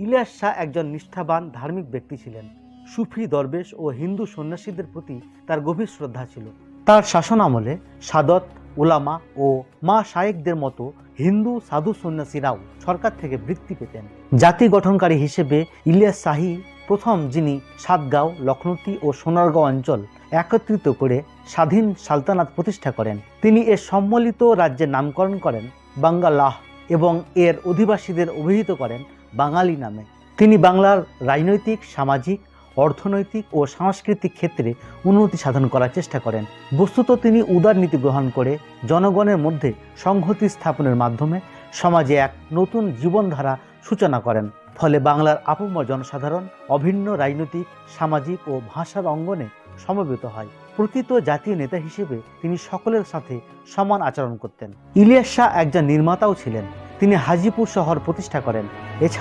ইলিয়াস শাহ একজন নিষ্ঠাবান ধার্মিক ব্যক্তি ছিলেন। সুফি দরবেশ ও হিন্দু সন্ন্যাসীদের প্রতি তার গভীর শ্রদ্ধা ছিল। তার শাসন আমলে সাদত ওলামা ও মা শায়েকদের মতো হিন্দু সাধু সন্ন্যাসীরাও সরকার থেকে বৃত্তি পেতেন। জাতি গঠনকারী হিসেবে ইলিয়াস শাহী প্রথম যিনি সাতগাঁও, লখনৌতি ও সোনারগাঁও অঞ্চল একত্রিত করে স্বাধীন সালতানাত প্রতিষ্ঠা করেন। তিনি এর সম্মিলিত রাজ্যের নামকরণ করেন বাঙ্গালাহ। এবং এর অধিবাসীদের অভিহিত করেন বাঙালি নামে। তিনি বাংলার রাজনৈতিক, সামাজিক, অর্থনৈতিক ও সাংস্কৃতিক ক্ষেত্রে উন্নতি সাধন করার চেষ্টা করেন। বস্তুত তিনি উদার নীতি গ্রহণ করে জনগণের মধ্যে সংহতি স্থাপনের মাধ্যমে সমাজে এক নতুন জীবনধারা সূচনা করেন। ফলে বাংলার আপমর জনসাধারণ অভিন্ন রাজনৈতিক, সামাজিক ও ভাষার অঙ্গনে সমবেত হয়। প্রকৃত জাতীয় নেতা হিসেবে তিনি সকলের সাথে সমান আচরণ করতেন। ইলিয়াস শাহ একজন নির্মাতাও ছিলেন। তিনি হাজিপুর শহর প্রতিষ্ঠা করেন। এছাড়া